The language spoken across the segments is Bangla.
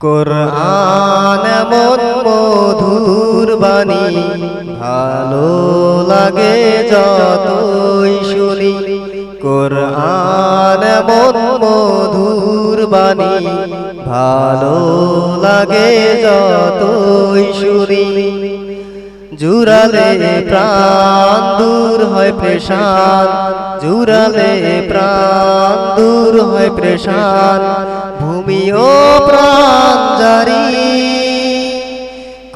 কোরআন এমন মধুর বাণী, ভালো লাগে যতই শুনি। কোরআন এমন মধুর বাণী, ভালো লাগে যতই শুনি। জুরালে প্রাণ দূর হয় প্রেশান জুরালে প্রাণ দূর হয় প্রেশান। ভূমি ও প্রাণ জারি।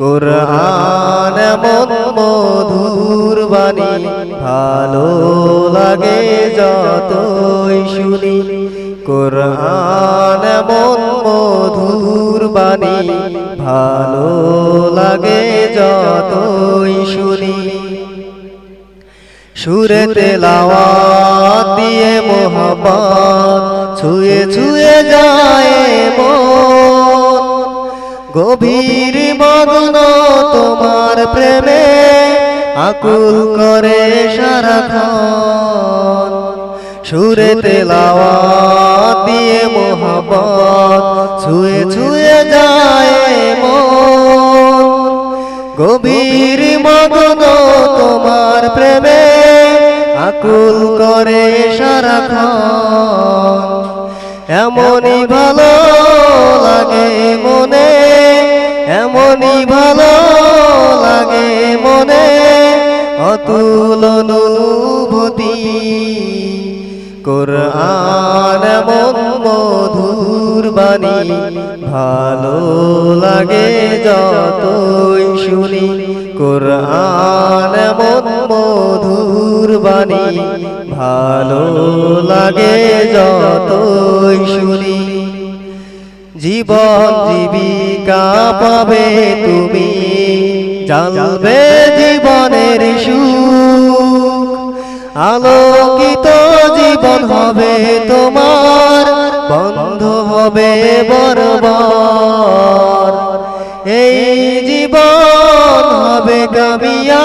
কোরআন এমন মধুর বাণী ভালো লাগে যতই শুনি। কোরআন এমন মধুর বাণী ভালো সুরে তেলাওয়াত দিয়ে মোহাম্মদ, ছুঁয়ে ছুঁয়ে যায় মন। গভীর মগ্ন তোমার প্রেমে আকুল করে সারাক্ষণ। সুরে তেলাওয়াত দিয়ে মোহাম্মদ, ছুঁয়ে ছুঁয়ে যায় মন। গভীর মগ্ন করে সারাক্ষণ এমনই ভালো লাগে মনে, এমনই ভালো লাগে মনে। অতুল অনুভূতি, কোরআন এমন মধুর বাণী। ভালো লাগে যতই শুনি, কোরআন বাণী, ভালো লাগে যতই শুনি। জীবন জীবিকা পাবে তুমি, জানবে জীবনের সুখ। আলোকিত জীবন হবে তোমার, বন্ধ হবে বরবার। এই জীবন হবে কামিয়া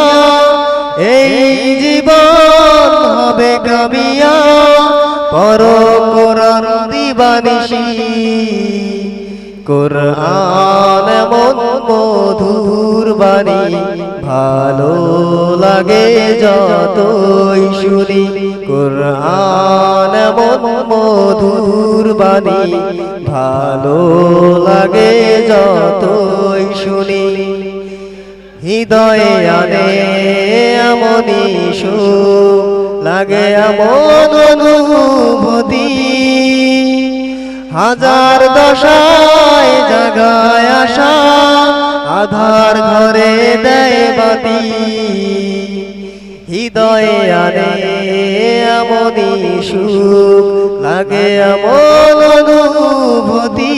কামিয়া পর কোরআন দিবানিশি। কোরআন এমন মধুর বাণী, ভালো লাগে যতই শুনি। কোরআন এমন মধুর বাণী, ভালো লাগে যতই শুনি। হৃদয়ে আনে এমনই সুখ। লাগে এমন অনুভূতি। হাজার দশায় জাগায় আসা আধার ঘরে দেয় বাতি। হৃদয়ে আনে এমনই সুখ লাগে এমন অনুভূতি।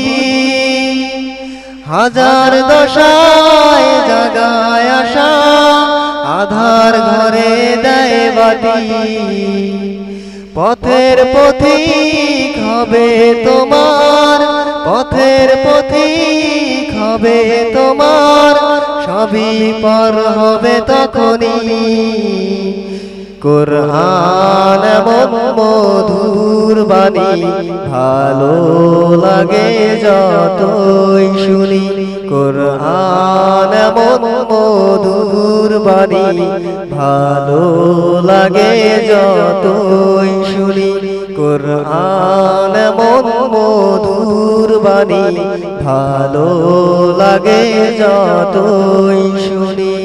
হাজার দশায় জাগায় আসা আধার পথের পথিক হবে তোমার পথের পথিক হবে তোমার। সবই পর হবে তখনই। কোরআন মধুর বাণী ভালো লাগে যতই শুনি। কোরআন মধুর বাণী ভালো লাগে যতই শুনি। কোরআন মধুর বাণী ভালো লাগে যতই শুনি।